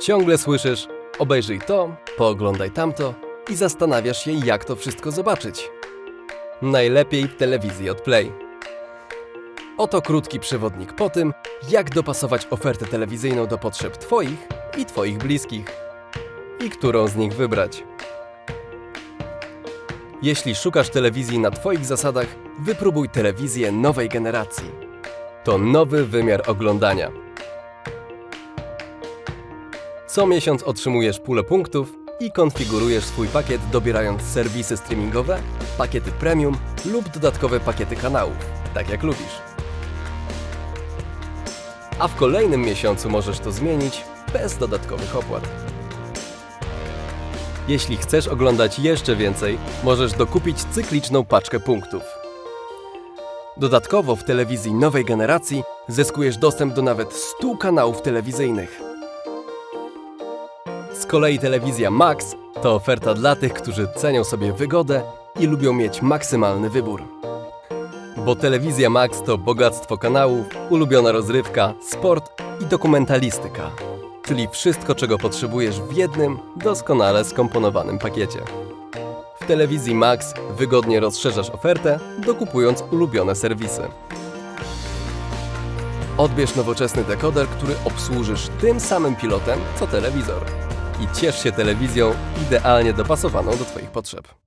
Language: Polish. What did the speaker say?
Ciągle słyszysz, obejrzyj to, pooglądaj tamto i zastanawiasz się, jak to wszystko zobaczyć. Najlepiej w telewizji od Play. Oto krótki przewodnik po tym, jak dopasować ofertę telewizyjną do potrzeb Twoich i Twoich bliskich. I którą z nich wybrać. Jeśli szukasz telewizji na Twoich zasadach, wypróbuj telewizję nowej generacji. To nowy wymiar oglądania. Co miesiąc otrzymujesz pulę punktów i konfigurujesz swój pakiet dobierając serwisy streamingowe, pakiety premium lub dodatkowe pakiety kanałów, tak jak lubisz. A w kolejnym miesiącu możesz to zmienić bez dodatkowych opłat. Jeśli chcesz oglądać jeszcze więcej, możesz dokupić cykliczną paczkę punktów. Dodatkowo w telewizji nowej generacji zyskujesz dostęp do nawet 100 kanałów telewizyjnych. Kolei telewizja Max to oferta dla tych, którzy cenią sobie wygodę i lubią mieć maksymalny wybór. Bo telewizja Max to bogactwo kanałów, ulubiona rozrywka, sport i dokumentalistyka. Czyli wszystko, czego potrzebujesz w jednym, doskonale skomponowanym pakiecie. W telewizji Max wygodnie rozszerzasz ofertę, dokupując ulubione serwisy. Odbierz nowoczesny dekoder, który obsłużysz tym samym pilotem, co telewizor. I ciesz się telewizją idealnie dopasowaną do Twoich potrzeb.